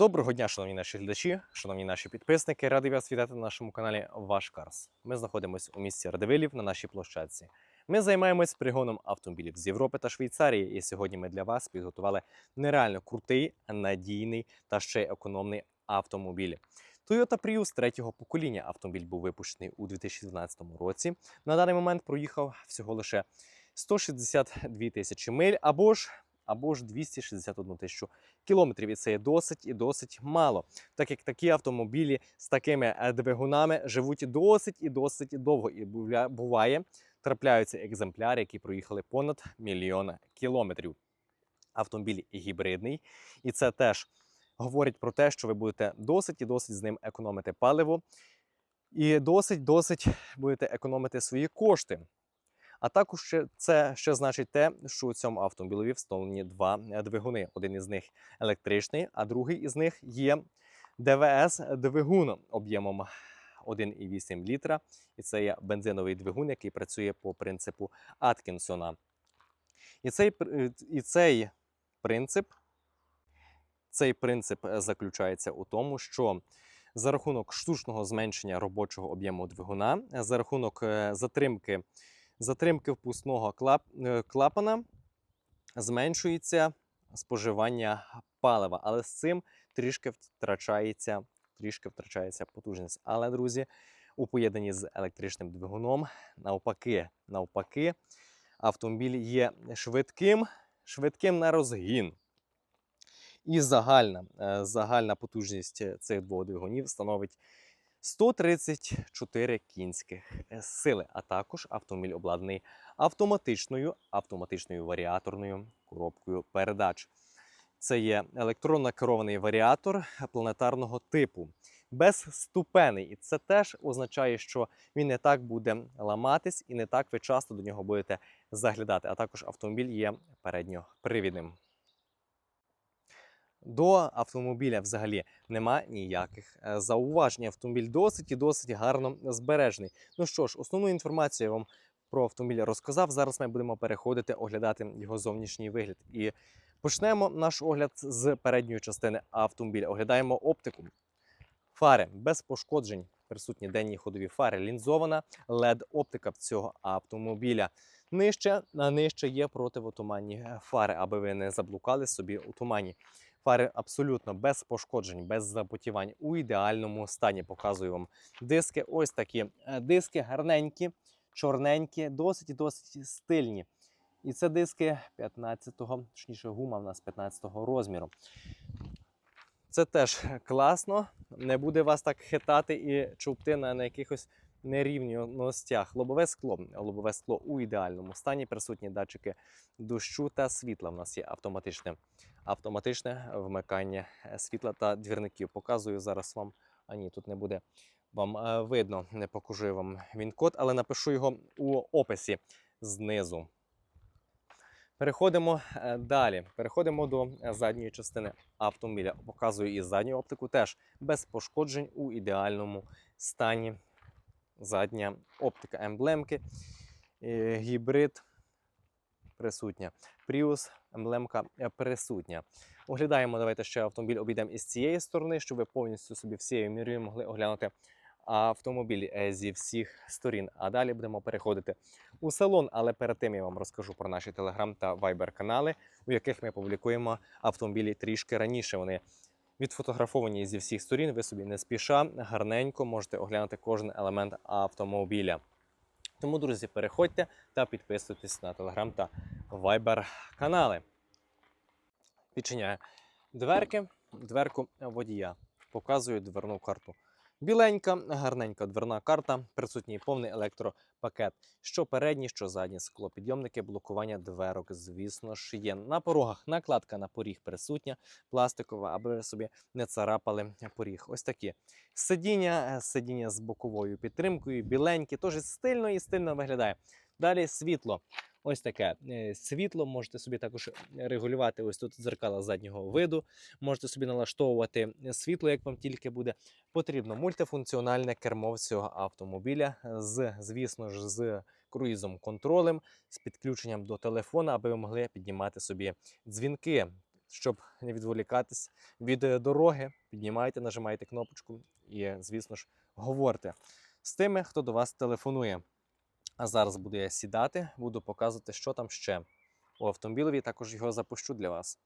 Доброго дня, шановні наші глядачі, шановні наші підписники. Радий вас вітати на нашому каналі Ваш Карс. Ми знаходимося у місті Радивилів на нашій площадці. Ми займаємось пригоном автомобілів з Європи та Швейцарії. І сьогодні ми для вас підготували нереально крутий, надійний та ще й економний автомобіль. Toyota Prius третього покоління автомобіль був випущений у 2012 році. На даний момент проїхав всього лише 162 тисячі миль або ж або ж 261 тисячу кілометрів. І це є досить і досить мало, так як такі автомобілі з такими е, двигунами живуть досить і досить довго. І буває, трапляються екземпляри, які проїхали понад мільйон кілометрів. Автомобіль гібридний, і це теж говорить про те, що ви будете досить і досить з ним економити паливо, і досить досить будете економити свої кошти. А також це ще значить те, що у цьому автомобілі встановлені два е, двигуни. Один із них електричний, а другий із них є ДВС-двигун об'ємом 1,8 літра. І це є бензиновий двигун, який працює по принципу Аткінсона. І цей, е, і цей принцип, цей принцип е, заключається у тому, що за рахунок штучного зменшення робочого об'єму двигуна, за рахунок затримки затримки впускного е, клапана зменшується споживання палива, але з цим трішки втрачається, трішки втрачається потужність. Але, друзі, у поєднанні з електричним двигуном, навпаки, навпаки, автомобіль є швидким, швидким на розгін. І загальна, е, загальна потужність цих двох двигунів становить 134 кінських е, сили, а також автомобіль обладнаний автоматичною, автоматичною варіаторною коробкою передач. Це є електронно керований варіатор планетарного типу, безступений. І це теж означає, що він не так буде ламатись і не так ви часто до нього будете заглядати. А також автомобіль є передньопривідним. До автомобіля взагалі нема ніяких е, зауважень. Автомобіль досить і досить гарно збережений. Ну що ж, основну інформацію я вам про автомобіль розказав. Зараз ми будемо переходити оглядати його зовнішній вигляд. І почнемо наш огляд з передньої частини автомобіля. Оглядаємо оптику. Фари без пошкоджень, присутні денні ходові фари, лінзована LED-оптика цього автомобіля. Нижче на нижче є противотуманні е, фари, аби ви не заблукали собі у тумані. Фари абсолютно без пошкоджень, без запотівань у ідеальному стані. Показую вам диски. Ось такі е, диски гарненькі, чорненькі, досить і досить стильні. І це диски 15-го, точніше, гума в нас 15-го розміру. Це теж класно, не буде вас так хитати і чупти на, якихось нерівностях. Лобове скло. Лобове скло у ідеальному стані. Присутні датчики дощу та світла. У нас є автоматичне, автоматичне вмикання е, світла та двірників. Показую зараз вам. А ні, тут не буде вам е, видно, не покажу вам він код, але напишу його у описі знизу. Переходимо е, далі. Переходимо до задньої частини автомобіля. Показую і задню оптику теж без пошкоджень у ідеальному стані. Задня оптика емблемки, гібрид присутня. Prius емблемка е, присутня. Оглядаємо, давайте ще автомобіль обійдемо із цієї сторони, щоб ви повністю собі всією мірою могли оглянути автомобіль е, зі всіх сторін. А далі будемо переходити у салон. Але перед тим я вам розкажу про наші телеграм та вайбер канали, у яких ми публікуємо автомобілі трішки раніше. Вони відфотографовані зі всіх сторін. Ви собі не спіша, гарненько можете оглянути кожен елемент автомобіля. Тому, друзі, переходьте та підписуйтесь на телеграм та вайбер канали. Відчиняю дверки, дверку водія. Показую дверну карту. Біленька, гарненька дверна карта, присутній повний електропакет. Що передні, що задні склопідйомники, блокування дверок, звісно ж, є. На порогах накладка на поріг присутня, пластикова, аби собі не царапали поріг. Ось такі сидіння, е, сидіння з боковою підтримкою, біленькі, теж стильно і стильно виглядає. Далі світло. Ось таке е, світло. Можете собі також регулювати ось тут дзеркала заднього виду. Можете собі налаштовувати світло, як вам тільки буде потрібно. Мультифункціональне кермо цього автомобіля з, звісно ж, з круїзом контролем, з підключенням до телефона, аби ви могли піднімати собі дзвінки. щоб не відволікатись від е, дороги, піднімайте, нажимайте кнопочку і, звісно ж, говорте з тими, хто до вас телефонує. А зараз буду я сідати, буду показувати, що там ще у автомобілеві. Також його запущу для вас.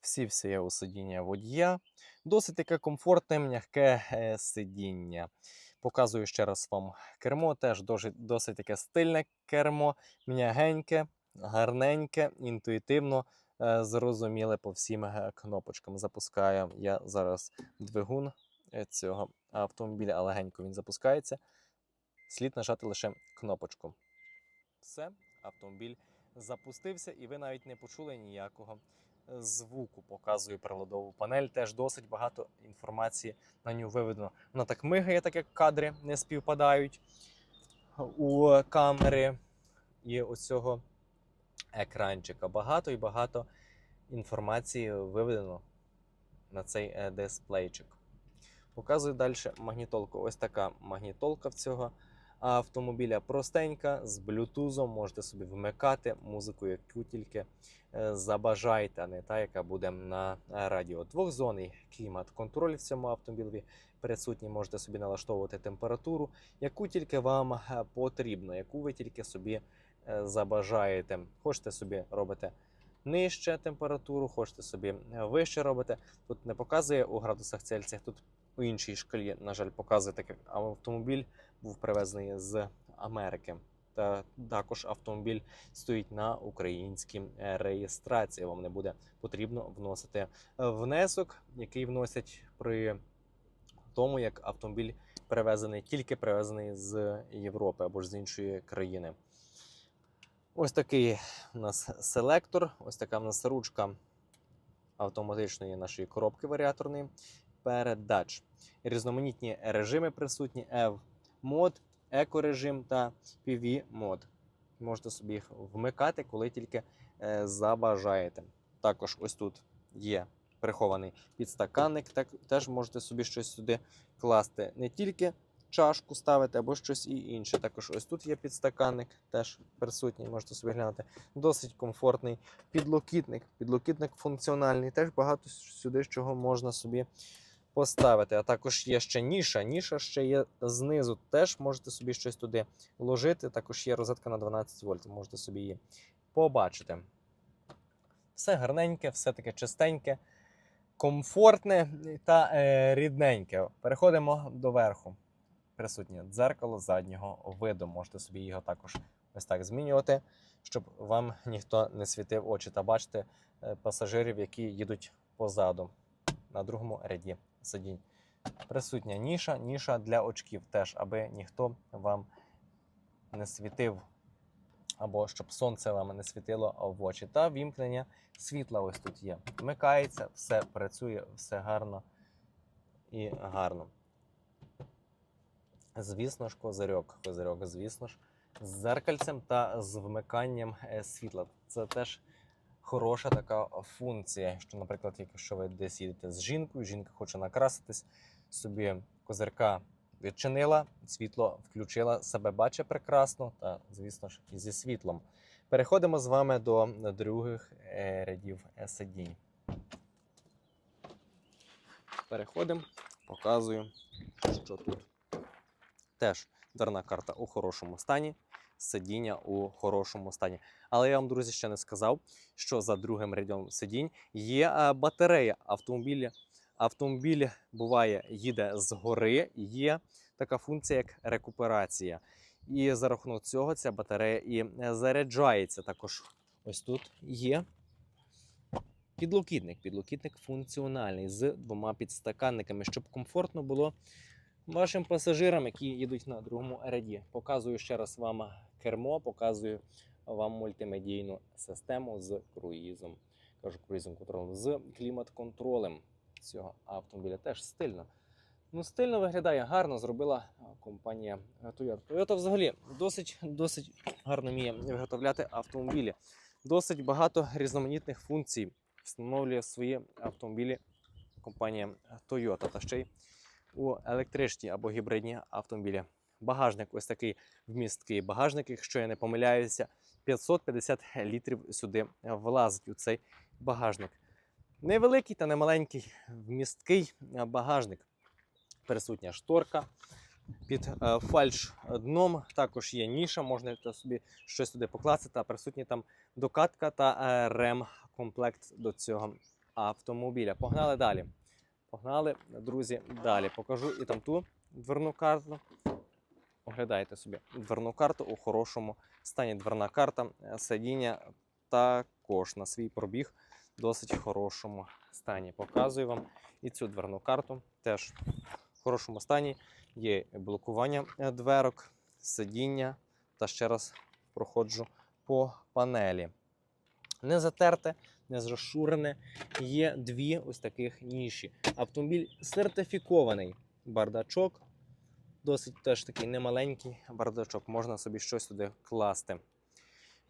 Сівся я у сидіння водія. Досить таке комфортне, м'яке е, сидіння. Показую ще раз вам кермо. Теж досить, таке стильне кермо, м'ягеньке, гарненьке, інтуїтивно е, зрозуміле по всім е, кнопочкам. Запускаю я зараз двигун цього автомобіля, легенько він запускається. Слід нажати лише кнопочку. Все, автомобіль запустився, і ви навіть не почули ніякого е, звуку. Показую приладову панель. Теж досить багато інформації на нього виведено. Вона так мигає, так як кадри не співпадають у камери і оцього екранчика. Багато і багато інформації виведено на цей е, дисплейчик. Показую далі магнітолку. Ось така магнітолка в цього автомобіля простенька, з блютузом, можете собі вмикати музику, яку тільки е, забажаєте, а не та, яка буде на радіо. Двохзонний клімат-контроль в цьому автомобілі присутній. Можете собі налаштовувати температуру, яку тільки вам е, потрібно, яку ви тільки собі е, забажаєте. Хочете собі робите нижче температуру, хочете собі вище робите. Тут не показує у градусах Цельсія, тут у іншій шкалі, на жаль, показує так, як автомобіль був привезений з Америки. Та також автомобіль стоїть на українській реєстрації. Вам не буде потрібно вносити внесок, який вносять при тому, як автомобіль привезений, тільки привезений з Європи або ж з іншої країни. Ось такий у нас селектор, ось така в нас ручка автоматичної нашої коробки варіаторної передач. Різноманітні режими присутні EV мод, екорежим та PV мод. Можете собі їх вмикати, коли тільки е, забажаєте. Також ось тут є прихований підстаканник, так, теж можете собі щось сюди класти. Не тільки чашку ставити або щось і інше. Також ось тут є підстаканник, теж присутній, можете собі глянути. Досить комфортний підлокітник. Підлокітник функціональний, теж багато сюди, чого можна собі поставити. А також є ще ніша. Ніша ще є знизу. Теж можете собі щось туди вложити. Також є розетка на 12 вольт, можете собі її побачити. Все гарненьке, все таке чистеньке, комфортне та е, рідненьке. Переходимо до верху. Присутнє дзеркало заднього виду. Можете собі його також ось так змінювати, щоб вам ніхто не світив очі та бачити е, пасажирів, які їдуть позаду на другому ряді сидінь. Присутня ніша, ніша для очків теж, аби ніхто вам не світив, або щоб сонце вам не світило в очі. Та вімкнення світла ось тут є. Вмикається, все працює, все гарно і гарно. Звісно ж, козирьок. Козирьок, звісно ж, з зеркальцем та з вмиканням е, світла. Це теж хороша така функція. Що, наприклад, якщо ви десь їдете з жінкою, жінка хоче накраситись, собі козирка відчинила, світло включила, себе бачить прекрасно, та, звісно ж, і зі світлом. Переходимо з вами до других е, рядів е, сидінь. Переходимо, показую, що тут. Теж дверна карта у хорошому стані, сидіння у хорошому стані. Але я вам, друзі, ще не сказав, що за другим рядом сидінь є е, батарея автомобіля. Автомобіль буває, їде згори, є така функція, як рекуперація. І за рахунок цього ця батарея і е, заряджається. Також ось тут є підлокітник. Підлокітник функціональний з двома підстаканниками, щоб комфортно було вашим пасажирам, які їдуть на другому ряді. Показую ще раз вам кермо, показую вам мультимедійну систему з круїзом. Кажу, круїзом контролем, з клімат-контролем цього автомобіля. Теж стильно. Ну, стильно виглядає, гарно зробила компанія е, Toyota. Toyota взагалі досить, досить гарно вміє виготовляти автомобілі. Досить багато різноманітних функцій встановлює свої автомобілі компанія Toyota. Та ще й у електричні або гібридні автомобілі. Багажник ось такий вмісткий багажник, якщо я не помиляюся, 550 літрів сюди влазить у цей багажник. Невеликий та немаленький вмісткий багажник. Присутня шторка під е, фальш дном. Також є ніша, можна собі щось туди покласти. Та присутні там докатка та е, рем-комплект до цього автомобіля. Погнали далі. Погнали, друзі, далі. Покажу і там ту дверну карту. Оглядайте собі дверну карту у хорошому стані. Дверна карта, е, сидіння також на свій пробіг досить хорошому стані. Показую вам і цю дверну карту теж в хорошому стані. Є блокування е, дверок, сидіння та ще раз проходжу по панелі. Не затерте, не зрошурене. Є дві ось таких ніші. Автомобіль сертифікований бардачок. Досить теж такий немаленький бардачок. Можна собі щось туди класти.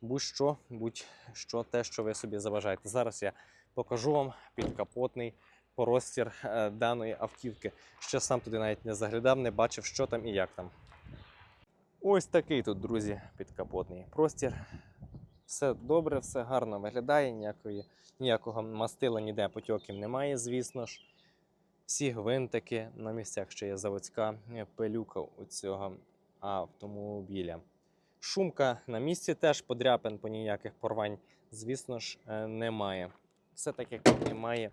Будь-що, будь-що те, що ви собі заважаєте. Зараз я покажу вам підкапотний простір е, даної автівки. Ще сам туди навіть не заглядав, не бачив, що там і як там. Ось такий тут, друзі, підкапотний простір. Все добре, все гарно виглядає, ніякої, ніякого мастила, ніде потьоків немає, звісно ж. Всі гвинтики на місцях, ще є заводська е, пилюка у цього автомобіля. Шумка на місці теж подряпин по ніяких порвань, звісно ж, е, немає. Все так, як має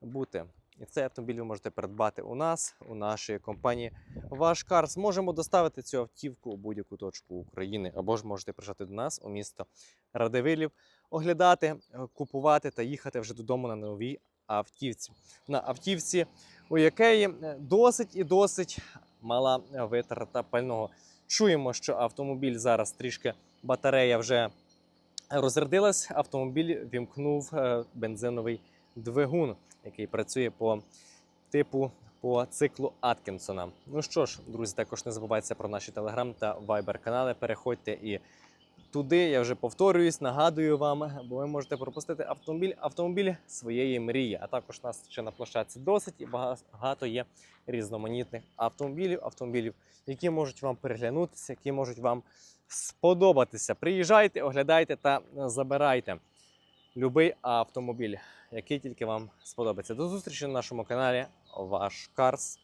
бути. І цей автомобіль ви можете придбати у нас, у нашій компанії Ваш Карс. Можемо доставити цю автівку у будь-яку точку України, або ж можете приїжджати до нас у місто Радивилів, оглядати, е, купувати та їхати вже додому на новій автівці. На автівці, у якої е, досить і досить мала витрата пального. Чуємо, що автомобіль зараз трішки батарея вже розрядилась. Автомобіль вімкнув е, бензиновий двигун, який працює по типу по циклу Аткінсона. Ну що ж, друзі, також не забувайте про наші телеграм та вайбер канали. Переходьте і туди. Я вже повторююсь, нагадую вам, бо ви можете пропустити автомобіль, автомобіль своєї мрії. А також нас ще на площадці досить і багато є різноманітних автомобілів, автомобілів, які можуть вам переглянутися, які можуть вам сподобатися. Приїжджайте, оглядайте та забирайте любий автомобіль, який тільки вам сподобається. До зустрічі на нашому каналі Ваш Карс.